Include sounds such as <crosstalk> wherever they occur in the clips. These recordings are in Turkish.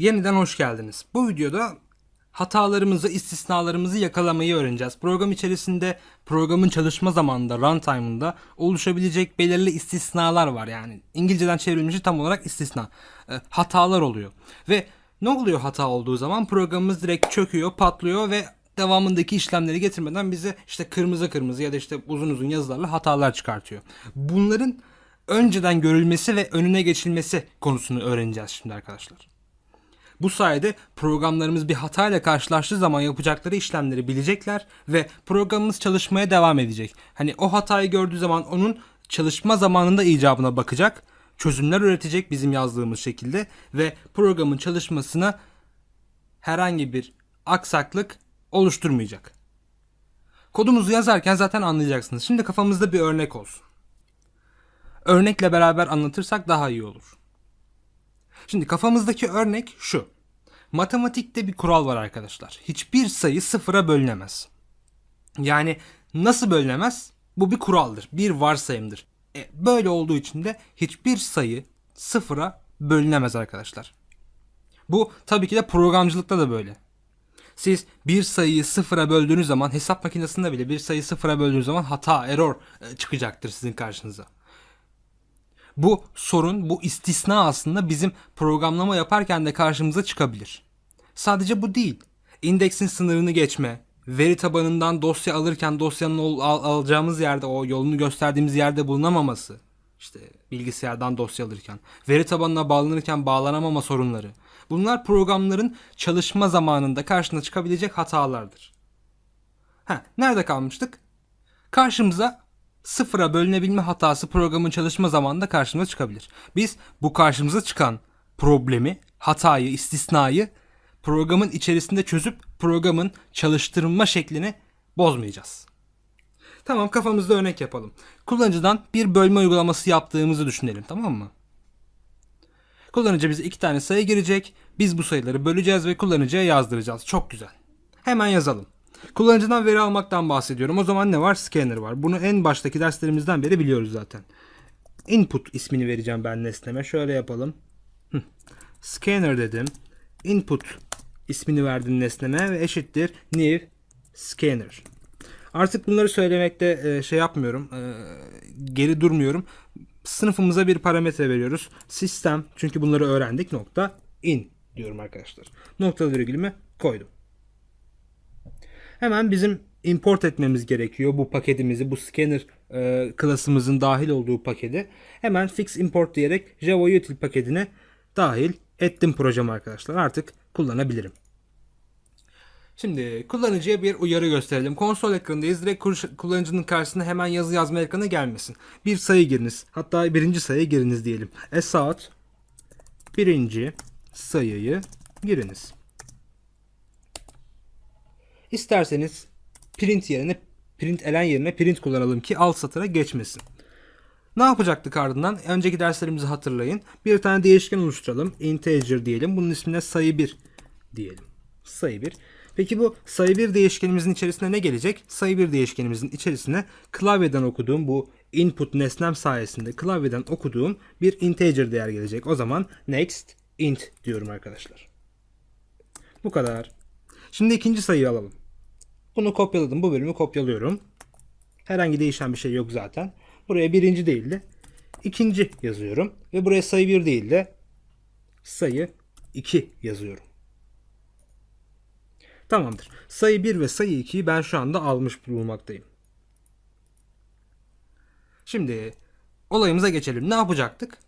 Yeniden hoş geldiniz. Bu videoda hatalarımızı, istisnalarımızı yakalamayı öğreneceğiz. Program içerisinde programın çalışma zamanında, runtime'ında oluşabilecek belirli istisnalar var. Yani İngilizceden çevrilmişi tam olarak istisna. E, hatalar oluyor. Ve ne oluyor hata olduğu zaman programımız direkt çöküyor, patlıyor ve devamındaki işlemleri getirmeden bize işte kırmızı kırmızı ya da işte uzun uzun yazılarla hatalar çıkartıyor. Bunların önceden görülmesi ve önüne geçilmesi konusunu öğreneceğiz şimdi arkadaşlar. Bu sayede programlarımız bir hatayla karşılaştığı zaman yapacakları işlemleri bilecekler ve programımız çalışmaya devam edecek. Hani o hatayı gördüğü zaman onun çalışma zamanında icabına bakacak, çözümler üretecek bizim yazdığımız şekilde ve programın çalışmasına herhangi bir aksaklık oluşturmayacak. Kodumuzu yazarken zaten anlayacaksınız. Şimdi kafamızda bir örnek olsun. Örnekle beraber anlatırsak daha iyi olur. Şimdi kafamızdaki örnek şu. Matematikte bir kural var arkadaşlar. Hiçbir sayı sıfıra bölünemez. Yani nasıl bölünemez? Bu bir kuraldır. Bir varsayımdır. E, böyle olduğu için de hiçbir sayı sıfıra bölünemez arkadaşlar. Bu tabii ki de programcılıkta da böyle. Siz bir sayıyı sıfıra böldüğünüz zaman hesap makinesinde bile bir sayıyı sıfıra böldüğünüz zaman hata, error e, çıkacaktır sizin karşınıza. Bu sorun, bu istisna aslında bizim programlama yaparken de karşımıza çıkabilir. Sadece bu değil. İndeksin sınırını geçme, veri tabanından dosya alırken dosyanın ol- al- alacağımız yerde o yolunu gösterdiğimiz yerde bulunamaması. işte bilgisayardan dosya alırken, veri tabanına bağlanırken bağlanamama sorunları. Bunlar programların çalışma zamanında karşına çıkabilecek hatalardır. Ha, nerede kalmıştık? Karşımıza sıfıra bölünebilme hatası programın çalışma zamanında karşımıza çıkabilir. Biz bu karşımıza çıkan problemi, hatayı, istisnayı programın içerisinde çözüp programın çalıştırma şeklini bozmayacağız. Tamam kafamızda örnek yapalım. Kullanıcıdan bir bölme uygulaması yaptığımızı düşünelim tamam mı? Kullanıcı bize iki tane sayı girecek. Biz bu sayıları böleceğiz ve kullanıcıya yazdıracağız. Çok güzel. Hemen yazalım. Kullanıcıdan veri almaktan bahsediyorum. O zaman ne var? Scanner var. Bunu en baştaki derslerimizden beri biliyoruz zaten. Input ismini vereceğim ben nesneme. Şöyle yapalım. Scanner dedim. Input ismini verdim nesneme ve eşittir new scanner. Artık bunları söylemekte e, şey yapmıyorum. e, geri durmuyorum. Sınıfımıza bir parametre veriyoruz. Sistem çünkü bunları öğrendik nokta in diyorum arkadaşlar. Nokta virgülümü koydum. Hemen bizim import etmemiz gerekiyor bu paketimizi, bu scanner e, klasımızın dahil olduğu paketi. Hemen fix import diyerek Java util paketine dahil ettim projemi arkadaşlar. Artık kullanabilirim. Şimdi kullanıcıya bir uyarı gösterelim. Konsol ekranındayız. Direkt kullanıcının karşısına hemen yazı yazma ekranı gelmesin. Bir sayı giriniz. Hatta birinci sayı giriniz diyelim. Esat birinci sayıyı giriniz. İsterseniz print yerine print elen yerine print kullanalım ki alt satıra geçmesin. Ne yapacaktık ardından? Önceki derslerimizi hatırlayın. Bir tane değişken oluşturalım. Integer diyelim. Bunun ismine sayı 1 diyelim. Sayı 1. Peki bu sayı 1 değişkenimizin içerisine ne gelecek? Sayı 1 değişkenimizin içerisine klavyeden okuduğum bu input nesnem sayesinde klavyeden okuduğum bir integer değer gelecek. O zaman next int diyorum arkadaşlar. Bu kadar. Şimdi ikinci sayıyı alalım. Bunu kopyaladım. Bu bölümü kopyalıyorum. Herhangi değişen bir şey yok zaten. Buraya birinci değil de ikinci yazıyorum. Ve buraya sayı 1 değil de sayı 2 yazıyorum. Tamamdır. Sayı 1 ve sayı 2'yi ben şu anda almış bulunmaktayım. Şimdi olayımıza geçelim. Ne yapacaktık?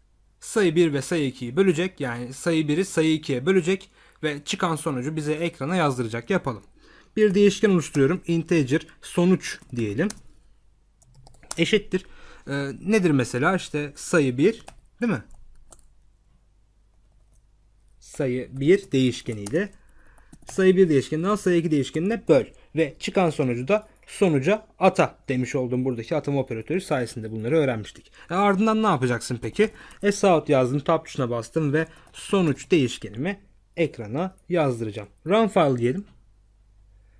Sayı 1 ve sayı 2'yi bölecek. Yani sayı 1'i sayı 2'ye bölecek ve çıkan sonucu bize ekrana yazdıracak. Yapalım. Bir değişken oluşturuyorum. Integer sonuç diyelim. Eşittir. Ee, nedir mesela? İşte sayı 1 değil mi? Sayı 1 değişkeniyle sayı 1 değişkenini al sayı 2 değişkenine böl. Ve çıkan sonucu da sonuca ata demiş olduğum buradaki atama operatörü sayesinde bunları öğrenmiştik. E ardından ne yapacaksın peki? Sout yazdım tab tuşuna bastım ve sonuç değişkenimi ekrana yazdıracağım. Run file diyelim.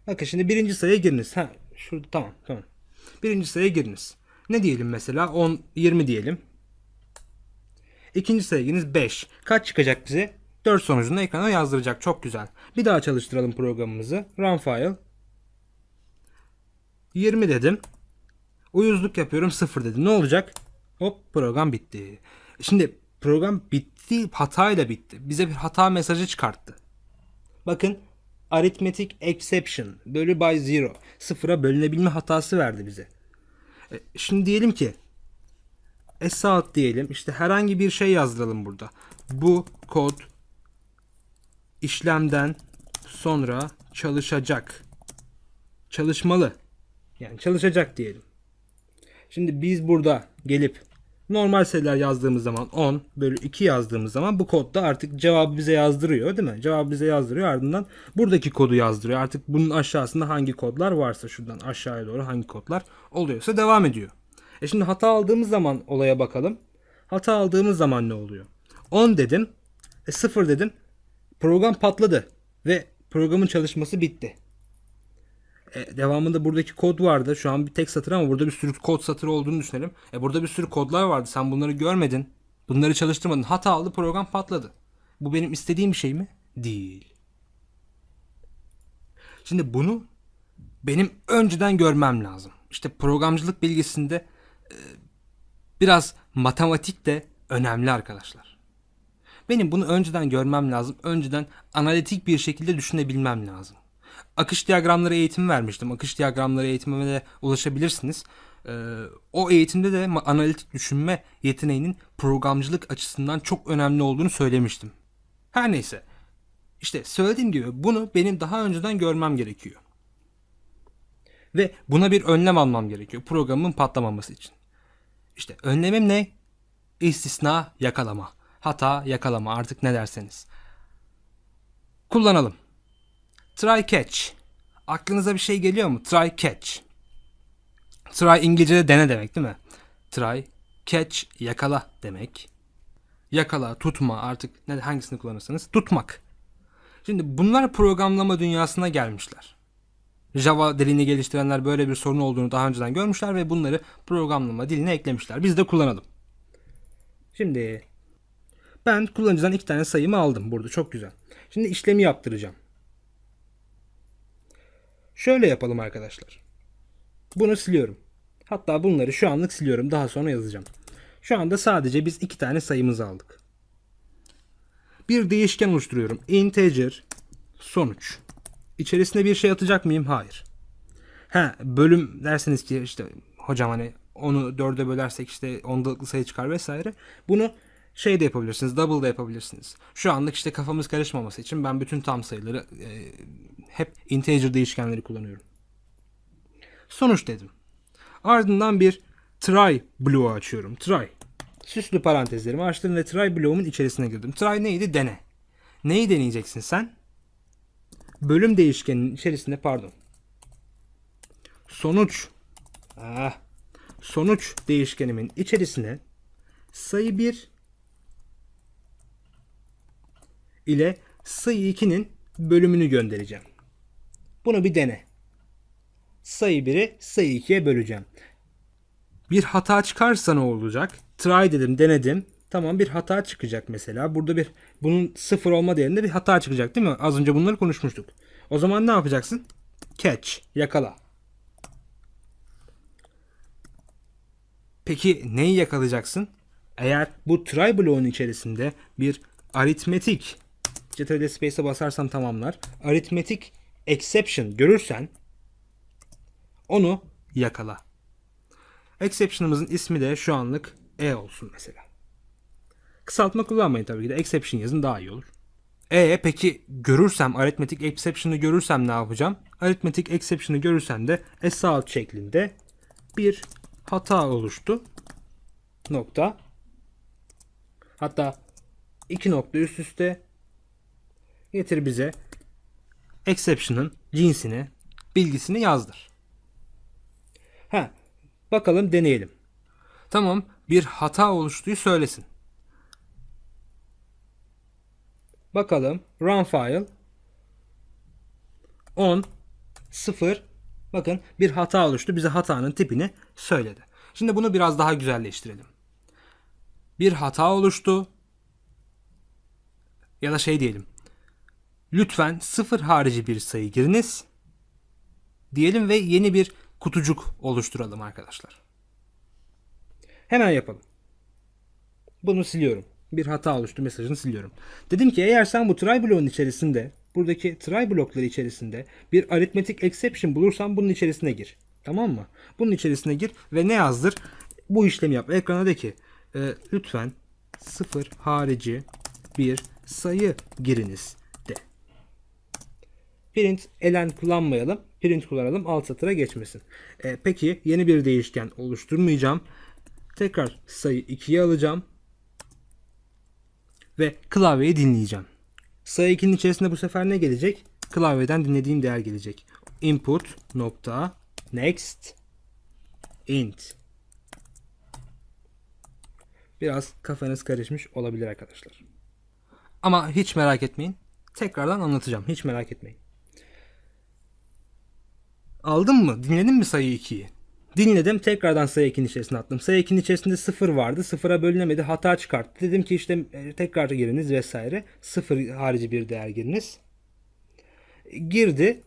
Bakın şimdi birinci sayıya giriniz. Ha, şurada tamam tamam. Birinci sayıya giriniz. Ne diyelim mesela? 10, 20 diyelim. İkinci sayı giriniz 5. Kaç çıkacak bize? 4 sonucunu ekrana yazdıracak. Çok güzel. Bir daha çalıştıralım programımızı. Run file. 20 dedim. Uyuzluk yapıyorum 0 dedim. Ne olacak? Hop program bitti. Şimdi program bitti hatayla bitti. Bize bir hata mesajı çıkarttı. Bakın arithmetic exception bölü by zero. Sıfıra bölünebilme hatası verdi bize. E, şimdi diyelim ki Esat diyelim. İşte herhangi bir şey yazdıralım burada. Bu kod işlemden sonra çalışacak. Çalışmalı. Yani çalışacak diyelim. Şimdi biz burada gelip normal sayılar yazdığımız zaman 10 bölü 2 yazdığımız zaman bu kodda artık cevabı bize yazdırıyor değil mi? Cevabı bize yazdırıyor ardından buradaki kodu yazdırıyor. Artık bunun aşağısında hangi kodlar varsa şuradan aşağıya doğru hangi kodlar oluyorsa devam ediyor. E şimdi hata aldığımız zaman olaya bakalım. Hata aldığımız zaman ne oluyor? 10 dedim. E 0 dedim. Program patladı. Ve programın çalışması bitti. E, devamında buradaki kod vardı. Şu an bir tek satır ama burada bir sürü kod satırı olduğunu düşünelim. E burada bir sürü kodlar vardı. Sen bunları görmedin. Bunları çalıştırmadın. Hata aldı program patladı. Bu benim istediğim bir şey mi? Değil. Şimdi bunu benim önceden görmem lazım. İşte programcılık bilgisinde e, biraz matematik de önemli arkadaşlar. Benim bunu önceden görmem lazım. Önceden analitik bir şekilde düşünebilmem lazım. Akış diyagramları eğitimi vermiştim. Akış diyagramları eğitimime de ulaşabilirsiniz. Ee, o eğitimde de analitik düşünme yeteneğinin programcılık açısından çok önemli olduğunu söylemiştim. Her neyse. İşte söylediğim gibi bunu benim daha önceden görmem gerekiyor. Ve buna bir önlem almam gerekiyor programın patlamaması için. İşte önlemim ne? İstisna yakalama. Hata yakalama artık ne derseniz. Kullanalım. Try catch. Aklınıza bir şey geliyor mu? Try catch. Try İngilizce'de dene demek değil mi? Try, catch, yakala demek. Yakala, tutma artık ne hangisini kullanırsanız tutmak. Şimdi bunlar programlama dünyasına gelmişler. Java dilini geliştirenler böyle bir sorun olduğunu daha önceden görmüşler ve bunları programlama diline eklemişler. Biz de kullanalım. Şimdi ben kullanıcıdan iki tane sayımı aldım burada çok güzel. Şimdi işlemi yaptıracağım. Şöyle yapalım arkadaşlar. Bunu siliyorum. Hatta bunları şu anlık siliyorum. Daha sonra yazacağım. Şu anda sadece biz iki tane sayımızı aldık. Bir değişken oluşturuyorum. Integer sonuç. İçerisine bir şey atacak mıyım? Hayır. Ha bölüm derseniz ki işte hocam hani onu dörde bölersek işte ondalıklı sayı çıkar vesaire. Bunu şey de yapabilirsiniz. Double da yapabilirsiniz. Şu anlık işte kafamız karışmaması için ben bütün tam sayıları e, hep integer değişkenleri kullanıyorum. Sonuç dedim. Ardından bir try bloğu açıyorum. Try. Süslü parantezlerimi açtım ve try bloğumun içerisine girdim. Try neydi? Dene. Neyi deneyeceksin sen? Bölüm değişkeninin içerisinde pardon. Sonuç. Ah. Sonuç değişkenimin içerisine sayı 1 ile sayı 2'nin bölümünü göndereceğim. Bunu bir dene. Sayı 1'i sayı 2'ye böleceğim. Bir hata çıkarsa ne olacak? Try dedim, denedim. Tamam bir hata çıkacak mesela. Burada bir bunun sıfır olma değerinde bir hata çıkacak değil mi? Az önce bunları konuşmuştuk. O zaman ne yapacaksın? Catch, yakala. Peki neyi yakalayacaksın? Eğer bu try bloğun içerisinde bir aritmetik Ctrl Space'e basarsam tamamlar. Aritmetik exception görürsen onu yakala. Exception'ımızın ismi de şu anlık E olsun mesela. Kısaltma kullanmayın tabii ki de. Exception yazın daha iyi olur. E peki görürsem arithmetic exception'ı görürsem ne yapacağım? Arithmetic exception'ı görürsem de assault şeklinde bir hata oluştu. Nokta. Hatta iki nokta üst üste getir bize exception'ın cinsini, bilgisini yazdır. Ha, bakalım deneyelim. Tamam, bir hata oluştuğu söylesin. Bakalım run file 10 0 bakın bir hata oluştu. Bize hatanın tipini söyledi. Şimdi bunu biraz daha güzelleştirelim. Bir hata oluştu. Ya da şey diyelim. Lütfen sıfır harici bir sayı giriniz. Diyelim ve yeni bir kutucuk oluşturalım arkadaşlar. Hemen yapalım. Bunu siliyorum. Bir hata oluştu mesajını siliyorum. Dedim ki eğer sen bu try bloğun içerisinde buradaki try blokları içerisinde bir arithmetic exception bulursan bunun içerisine gir. Tamam mı? Bunun içerisine gir ve ne yazdır? Bu işlemi yap. Ekrana de ki e, lütfen sıfır harici bir sayı giriniz. Print elen kullanmayalım. Print kullanalım alt satıra geçmesin. E, peki yeni bir değişken oluşturmayacağım. Tekrar sayı 2'ye alacağım. Ve klavyeyi dinleyeceğim. Sayı 2'nin içerisinde bu sefer ne gelecek? Klavyeden dinlediğim değer gelecek. Input nokta next int. Biraz kafanız karışmış olabilir arkadaşlar. Ama hiç merak etmeyin. Tekrardan anlatacağım. Hiç merak etmeyin. Aldın mı? Dinledin mi sayı 2'yi? Dinledim. Tekrardan sayı 2'nin içerisine attım. Sayı 2'nin içerisinde 0 vardı. 0'a bölünemedi. Hata çıkarttı. Dedim ki işte e, tekrar giriniz vesaire. 0 harici bir değer giriniz. Girdi.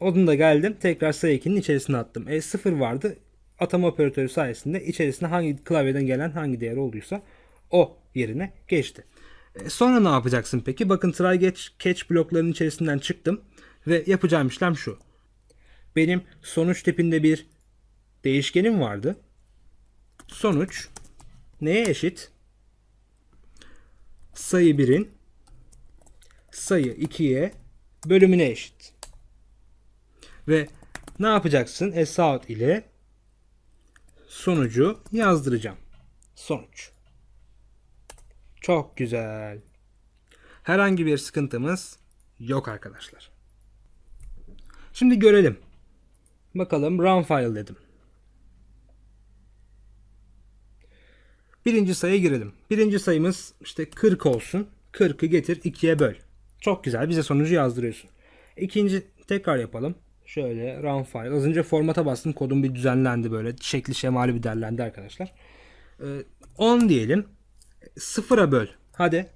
Onun da geldim. Tekrar sayı 2'nin içerisine attım. E 0 vardı. Atama operatörü sayesinde içerisine hangi klavyeden gelen hangi değer olduysa o yerine geçti. E, sonra ne yapacaksın peki? Bakın try catch, catch bloklarının içerisinden çıktım ve yapacağım işlem şu. Benim sonuç tipinde bir değişkenim vardı. Sonuç neye eşit? Sayı 1'in sayı 2'ye bölümüne eşit. Ve ne yapacaksın? Sout ile sonucu yazdıracağım. Sonuç. Çok güzel. Herhangi bir sıkıntımız yok arkadaşlar. Şimdi görelim. Bakalım run file dedim. Birinci sayıya girelim. Birinci sayımız işte 40 olsun. 40'ı getir 2'ye böl. Çok güzel. Bize sonucu yazdırıyorsun. İkinci tekrar yapalım. Şöyle run file. Az önce formata bastım. Kodum bir düzenlendi böyle. Şekli şemali bir derlendi arkadaşlar. Ee, 10 diyelim. Sıfıra böl. Hadi.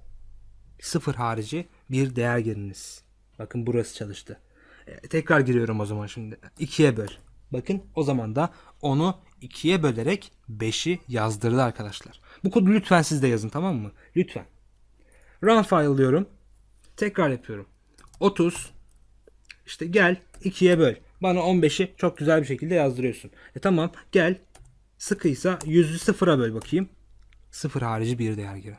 Sıfır harici bir değer giriniz. Bakın burası çalıştı. Ee, tekrar giriyorum o zaman şimdi. 2'ye böl. Bakın o zaman da onu 2'ye bölerek 5'i yazdırdı arkadaşlar. Bu kodu lütfen siz de yazın tamam mı? Lütfen. Run file diyorum. Tekrar yapıyorum. 30 işte gel 2'ye böl. Bana 15'i çok güzel bir şekilde yazdırıyorsun. E tamam gel sıkıysa 100'ü sıfıra böl bakayım. Sıfır harici bir değer girin.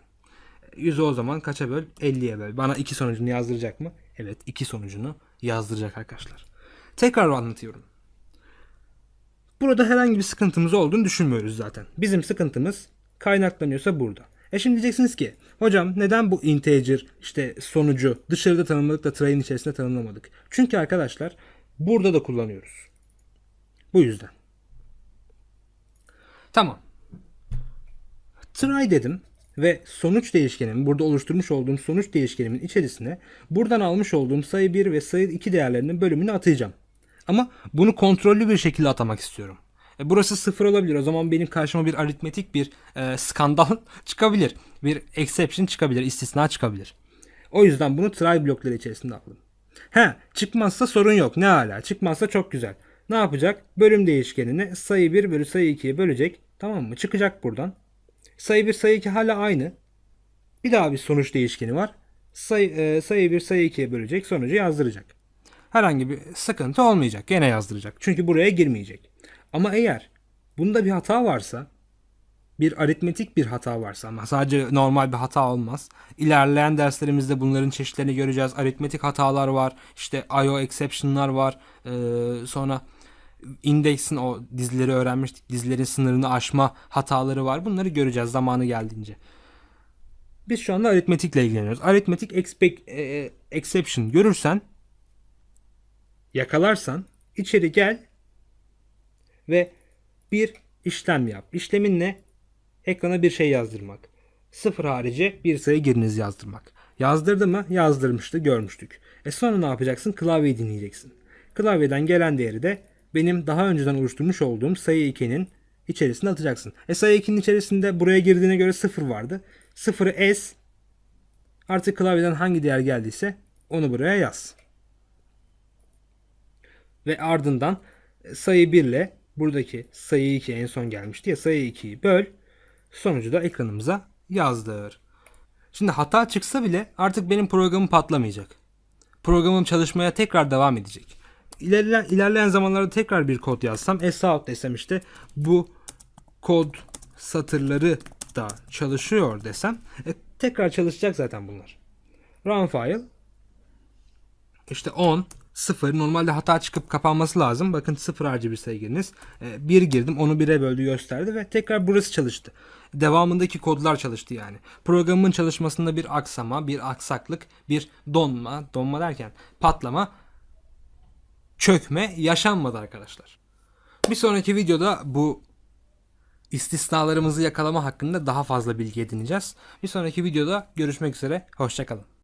100'ü o zaman kaça böl? 50'ye böl. Bana iki sonucunu yazdıracak mı? Evet iki sonucunu yazdıracak arkadaşlar. Tekrar anlatıyorum. Burada herhangi bir sıkıntımız olduğunu düşünmüyoruz zaten. Bizim sıkıntımız kaynaklanıyorsa burada. E şimdi diyeceksiniz ki hocam neden bu integer işte sonucu dışarıda tanımladık da try'in içerisinde tanımlamadık? Çünkü arkadaşlar burada da kullanıyoruz. Bu yüzden. Tamam. Try dedim ve sonuç değişkenimin burada oluşturmuş olduğum sonuç değişkenimin içerisine buradan almış olduğum sayı 1 ve sayı 2 değerlerinin bölümünü atayacağım. Ama bunu kontrollü bir şekilde atamak istiyorum. E, burası sıfır olabilir. O zaman benim karşıma bir aritmetik bir e, skandal <laughs> çıkabilir. Bir exception çıkabilir. istisna çıkabilir. O yüzden bunu try blokları içerisinde aldım. He çıkmazsa sorun yok. Ne hala. Çıkmazsa çok güzel. Ne yapacak? Bölüm değişkenini sayı 1 bölü sayı 2'ye bölecek. Tamam mı? Çıkacak buradan. Sayı 1 sayı 2 hala aynı. Bir daha bir sonuç değişkeni var. Sayı, e, sayı 1 sayı 2'ye bölecek. Sonucu yazdıracak. Herhangi bir sıkıntı olmayacak. Gene yazdıracak. Çünkü buraya girmeyecek. Ama eğer bunda bir hata varsa bir aritmetik bir hata varsa ama sadece normal bir hata olmaz. İlerleyen derslerimizde bunların çeşitlerini göreceğiz. Aritmetik hatalar var. işte IO exception'lar var. Ee, sonra indeksin o dizileri öğrenmiştik. Dizilerin sınırını aşma hataları var. Bunları göreceğiz zamanı geldiğince. Biz şu anda aritmetikle ilgileniyoruz. Aritmetik expect, e, exception görürsen yakalarsan içeri gel ve bir işlem yap. İşlemin ne? Ekrana bir şey yazdırmak. Sıfır harici bir sayı giriniz yazdırmak. Yazdırdı mı? Yazdırmıştı görmüştük. E sonra ne yapacaksın? Klavyeyi dinleyeceksin. Klavyeden gelen değeri de benim daha önceden oluşturmuş olduğum sayı 2'nin içerisine atacaksın. E sayı 2'nin içerisinde buraya girdiğine göre sıfır vardı. Sıfırı es Artık klavyeden hangi değer geldiyse onu buraya yaz. Ve ardından sayı 1 ile buradaki sayı 2 en son gelmişti ya sayı 2'yi böl. Sonucu da ekranımıza yazdır. Şimdi hata çıksa bile artık benim programım patlamayacak. Programım çalışmaya tekrar devam edecek. İlerleyen, ilerleyen zamanlarda tekrar bir kod yazsam, sout desem işte bu kod satırları da çalışıyor desem e, tekrar çalışacak zaten bunlar. Run file işte 10 0 normalde hata çıkıp kapanması lazım. Bakın 0 harcı bir sayı giriniz. 1 girdim onu 1'e böldü gösterdi ve tekrar burası çalıştı. Devamındaki kodlar çalıştı yani. Programın çalışmasında bir aksama, bir aksaklık, bir donma, donma derken patlama, çökme yaşanmadı arkadaşlar. Bir sonraki videoda bu istisnalarımızı yakalama hakkında daha fazla bilgi edineceğiz. Bir sonraki videoda görüşmek üzere. Hoşçakalın.